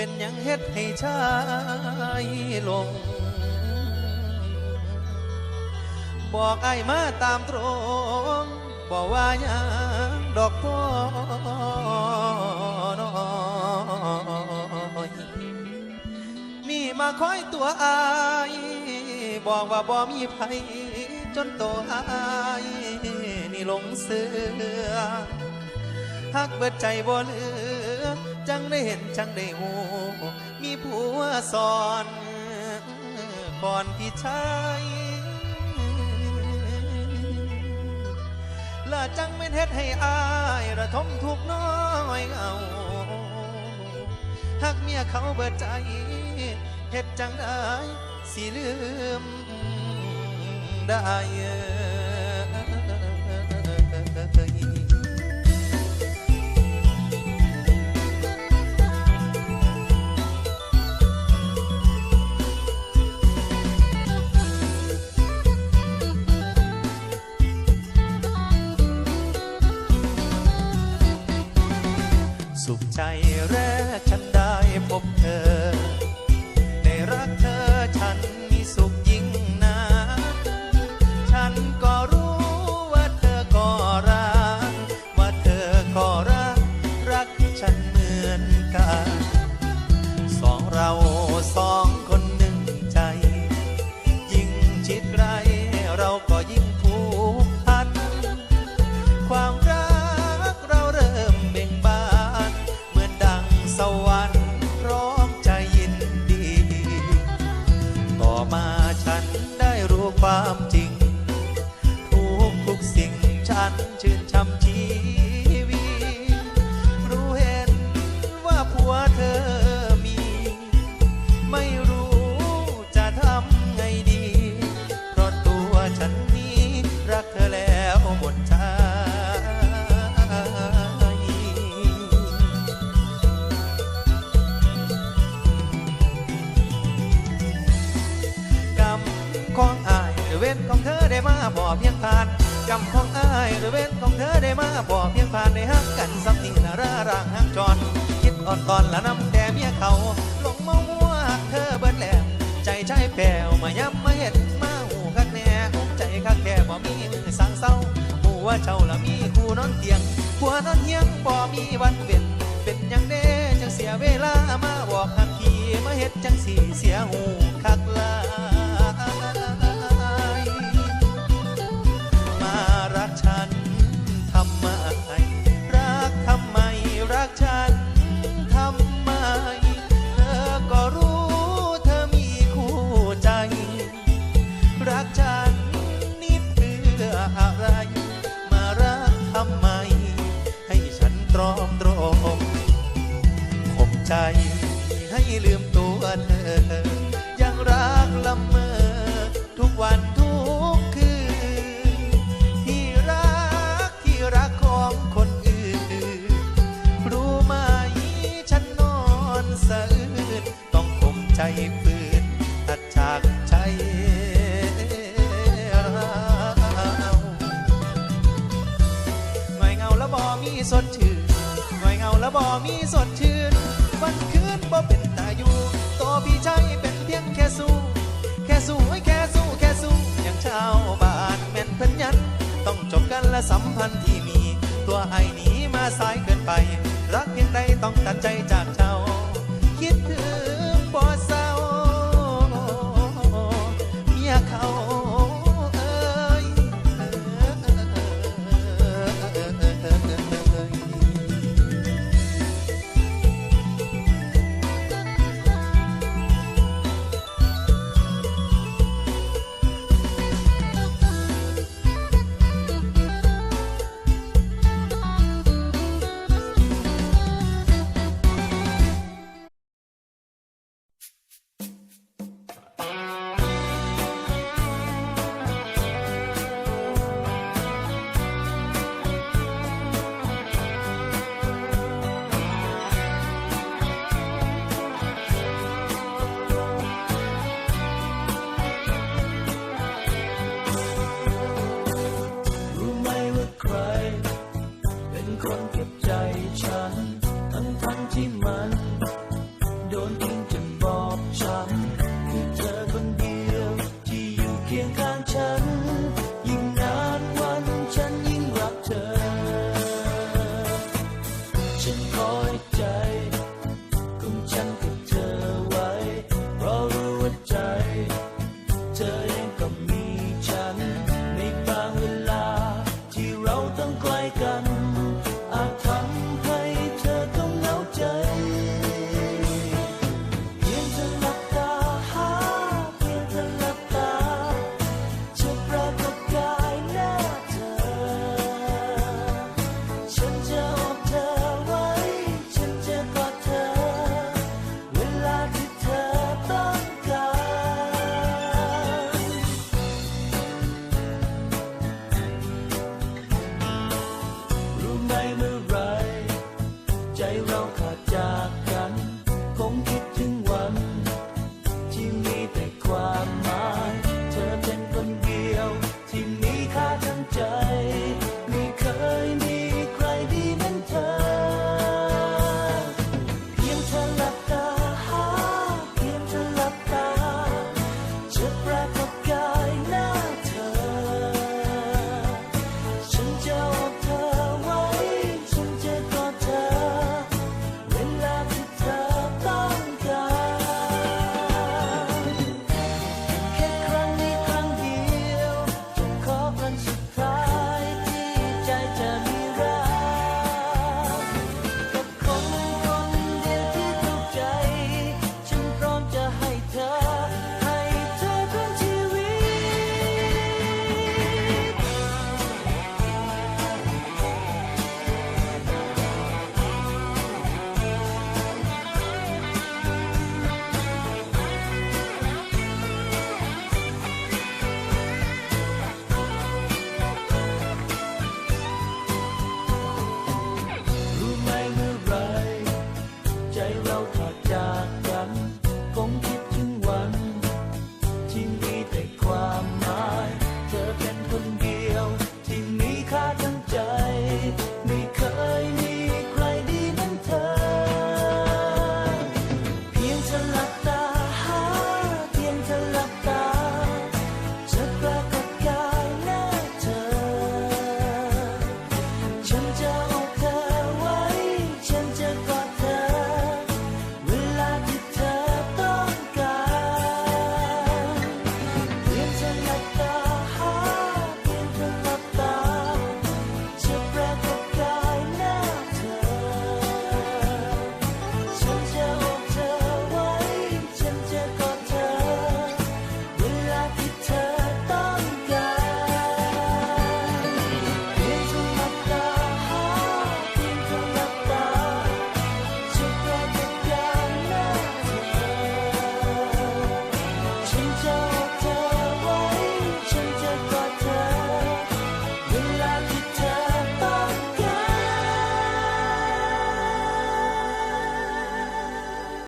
เป็นยังเฮ็ดให้ชายลง บอกไอ้มาตามตรง บอกว่ายังดอกพ่อน้อยนี่มาคอยตัวอายบอกว่าบ่มีไผจนโตอายนี่หลงเสือหักเบิดใจบ่เหลือ จังได้เห็นจังได้หูมีผัวสอนก่อนพี่ชายและจังไม่นเฮ็ดให้อายระทมทุกน้อยเอาหักเมียเขาเบิดใจเฮ็ดจังได้สิลืมได้ สุขใจแรกฉันได้พบเธอ รือเว้นของเธอได้มาบ่เพียงผ่านกรรมของอายหรือเว้นของเธอได้มาบ่เพียงผ่านในฮักกันสักทีละร่าร่างฮักจรคิดอ่อนตอนละน้ำแต่เมียเขาหลงเมามัวเธอเบิดแหล้วใจใจแผ่วมาย้ำมาเห็นมาหูคักแน่ใจคักแก่บ่มีมือสร้างเศร้าหูว่าเจ้าละมีคู่นอนเตียงผัวนอนเฮียงบ่มีวันเว้นเป็นยังเด้จังเสียเวลามาบอกหักทีมาเฮ็ดจังสีเสียหูคักลา ดชื่นหน่อยเงาแล้วบ่มีสดชื่น วันคืนบ่เป็นตาอยู่ตัวพี่ชายเป็นเพียงแค่สู้ แค่สู้ให้แค่สู้แค่สู้อย่างชาวบ้านแม่นเพิ่นยัน ต้องจบกันและสัมพันธ์ที่มี ตัวไอ้หนีมาสายเกินไป รักเพียงใดต้องตัดใจจากเจ้ 怪感 ใจเราขาดจากกันคงคิ 成长。